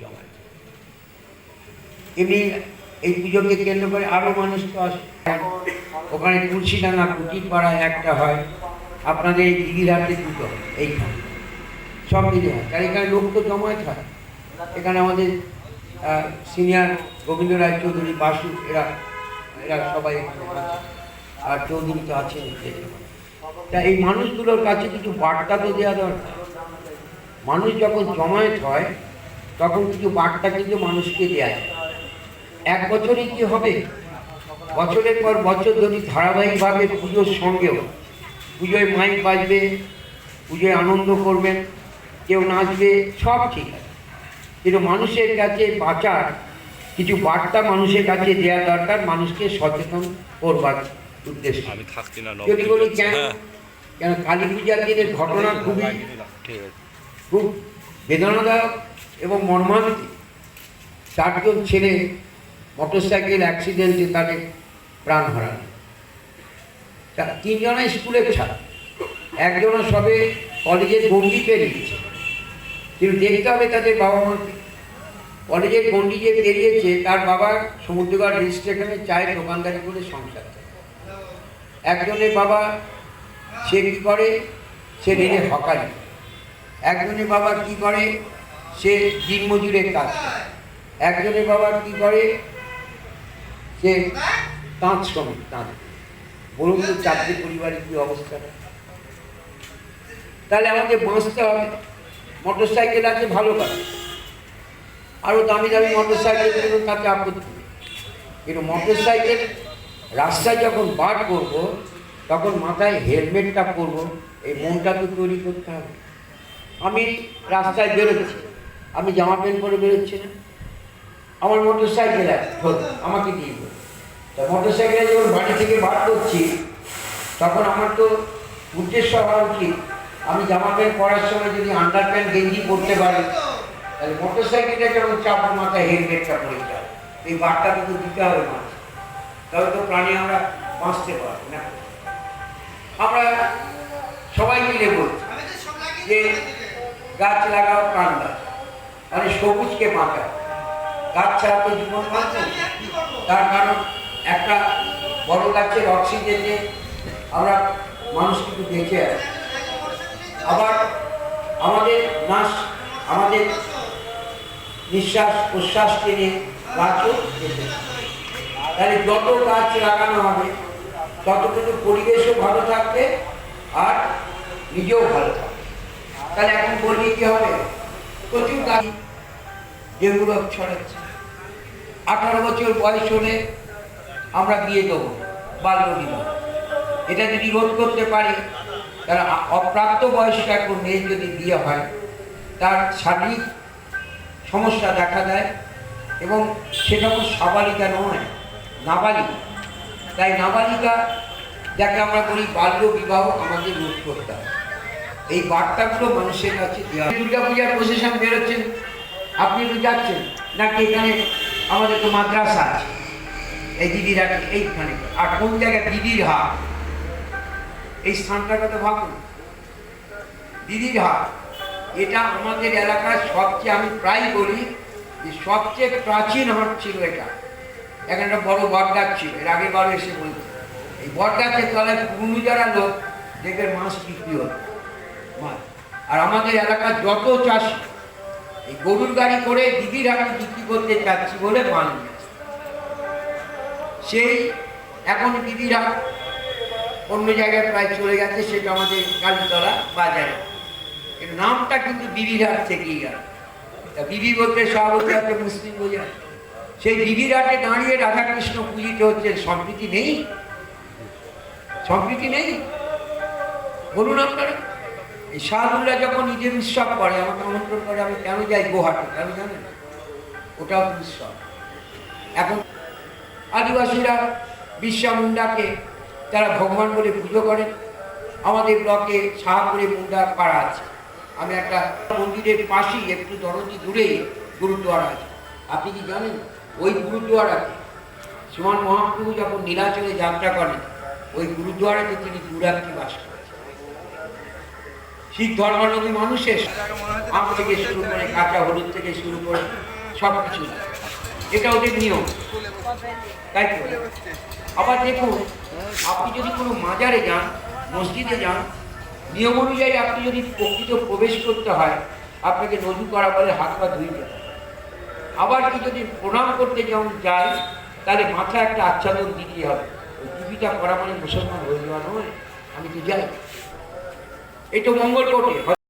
জমায় এমনি এই পুজোকে কেন্দ্র করে আরও মানুষ তো আসে। ওখানে তুলসীডাঙ্গা কুটির পাড়ায় একটা হয়। আপনাদের এই দিঘিরহাটে দুটো এইখানে। সব মিলে হয়। তার এখানে লোক তো জমায়েত হয়। এখানে আমাদের সিনিয়র গোবিন্দ রায় চৌধুরী, বাসু, এরা এরা সবাই আর চৌধুরী তো আছেন তা এই মানুষগুলোর কাছে কিছু বার্তা তো দেওয়া দরকার। মানুষ যখন জমায়েত হয় তখন কিছু বার্তা কিন্তু মানুষকে যায়। এক বছরই কি হবে? বছরের পর বছর ধরে ধারাবাহিকভাবে পুজোর সঙ্গেও পুজোয় মাইক বাজবে পুজোয় আনন্দ করবেন কেউ নাচবে সব ঠিক আছে। কিন্তু মানুষের কাছে বাঁচার কিছু বার্তা মানুষের কাছে দেওয়া দরকার মানুষকে সচেতন করবার উদ্দেশ্যে। যদি বলি কেন? হ্যাঁ। কেন কালী পূজার দিনের ঘটনা খুবই খুব বেদনাদায়ক এবং মর্মান্তিক। চারজন ছেলে মোটরসাইকেল অ্যাক্সিডেন্টে তাদের প্রাণ হারানো তিনজনা স্কুলের ছাত্র একজনা সবে কলেজের গণ্ডি পেরিয়েছে। কিন্তু দেখতে হবে তাদের বাবা মাকে কলেজের গণ্ডি যে পেরিয়েছে, তার বাবা সমুদ্রগড় রেল স্টেশনে চায়ের দোকানদারি করে সংসার একজনের বাবা সে কী করে? সে রেলে হকারি। একজনের বাবা কি করে? সে দিনমজুরের কাজ একজনের বাবা কি করে? সে তাঁত শ্রমিক তাঁত বলুন তো চাকরি পরিবারের কি অবস্থা? তাহলে আমাকে বাঁচতে হবে। মোটর সাইকেল আছে, ভালো কাজ। আরও দামি দামি মোটর সাইকেল তাতে আপত্তি। কিন্তু মোটর সাইকেল রাস্তায় যখন বার করব, তখন মাথায় হেলমেটটা পরব। এই মনটা তো তৈরি করতে হবে। আমি রাস্তায় বেরোচ্ছি। আমি জামা প্যান্ট পরে বেরোচ্ছি না। আমার মোটর সাইকেল আমাকে দিয়ে তা মোটর সাইকেলে যখন বাড়ি থেকে বার করছি, তখন আমার তো উদ্দেশ্য হওয়া উচিত। আমি জামা প্যান্ট পরার সময় যদি আন্ডার প্যান্ট গেঞ্জি পরতে পারি, তাহলে মোটর সাইকেলটা যেমন চাপো মাথায় হেলমেটটা পরে যাবে এই বারটা তো দিতে হবে মানুষ। তবে তো প্রাণী আমরা বাঁচতে পারব না। আমরা সবাই মিলে বলছি যে, গাছ লাগাও, প্রাণ দাও মানে সবুজকে বাঁচাও গাছ ছাড়া তো জীবন বাঁচবে না। তার কারণ একটা বড় গাছের অক্সিজেনে আমরা মানুষ কিন্তু বেঁচে আছি আবার আমাদের নাশ, আমাদের নিঃশ্বাস প্রশ্বাস টেনে গাছও বেঁচে তাহলে যত গাছ লাগানো হবে তত কিন্তু পরিবেশও ভালো থাকবে আর নিজেও ভালো থাকবে। তাহলে এখন বললি কি হবে? প্রচুর গাছ যেগুলো ছড়াচ্ছে আঠারো বছর বয়স হলে আমরা বিয়ে দেবো, বাল্য বিবাহ। এটা যদি রোধ করতে পারি, তাহলে অপ্রাপ্ত বয়স্ক এখন মেয়ে যদি বিয়ে হয়, তার শারীরিক সমস্যা দেখা দেয় এবং সেটা তো সাবালিকা নয়, নাবালিকা। তাই নাবালিকা, যাকে আমরা বলি বাল্য বিবাহ, আমাদের রোধ করতে হবে। এই বার্তাগুলো মানুষের কাছে দেওয়া। দুর্গা পূজার প্রসেশন বেরোচ্ছেন আপনি তো যাচ্ছেন। নাকি এখানে আমাদের তো মাদ্রাসা আছে? এই দিদির এইখানে। আর কোন জায়গায় দিদির হাট এই স্থানটার কথা ভাবুন। দিদির হাট এটা আমাদের এলাকার সবচেয়ে, আমি প্রায় বলি যে সবচেয়ে প্রাচীন হাট ছিল এটা। এখানে একটা বড় বট গাছ ছিল, এর আগে বারও এসে বলছে। এই বট গাছের তলায় পুরনো যারা লোক দেখে মাছ বিক্রি হতো। মাছ। আর আমাদের এলাকার যত চাষি এই গরুর গাড়ি করে দিদির হাটে বিক্রি করতে চাচ্ছি বলে আসে। সেই এখন দিদির অন্য জায়গায় প্রায় চলে গেছে, সেটা আমাদের কালীতলা বাজারে। নামটা কিন্তু হাট থেকেই গেল। তা দিদি বলতে সভাপতি হাতে মুসলিম বোঝায় সেই হাটে দাঁড়িয়ে রাধাকৃষ্ণ পুজিতে হচ্ছে, সম্প্রীতি নেই? সম্প্রীতি নেই? বলুন আপনারা। এই যখন নিজের উৎসব করে, আমাকে আমন্ত্রণ করে, আমি কেন যাই গোহাটে কেন জানেন? ওটাও উৎসব। এখন আদিবাসীরা বিশ্বা মুন্ডাকে তারা ভগবান বলে পুজো করেন, আমাদের ব্লকে শাহপুরে মুন্ডা পাড়া আছে। আমি একটা মন্দিরের পাশেই, একটু দরদি দূরেই গুরুদ্বারা আছে। আপনি কি জানেন? ওই গুরুদ্বারাতে সুমান মহাপ্রভু যখন নীলাচলে যাত্রা করেন, ওই গুরুদ্বারাতে তিনি দুরাত্রি বাস করেন। শিখ ধর্মাবলম্বী মানুষের আম থেকে শুরু করে কাঁচা হলুদ থেকে শুরু করে সব কিছু। এটা ওদের নিয়ম। তাই তো? আবার দেখুন, আপনি যদি কোনো মাজারে যান, মসজিদে যান, নিয়ম অনুযায়ী আপনি যদি প্রকৃত প্রবেশ করতে হয়, আপনাকে নজু করা বলে হাত পা ধুইতে। আবার কি যদি প্রণাম করতে যেমন যাই তাহলে মাথায় একটা আচ্ছাদন দিতে হবে। ওই করা মানে মুসলমান হয়ে যাওয়া নয়। আমি তো যাই এই তো মঙ্গল কোটে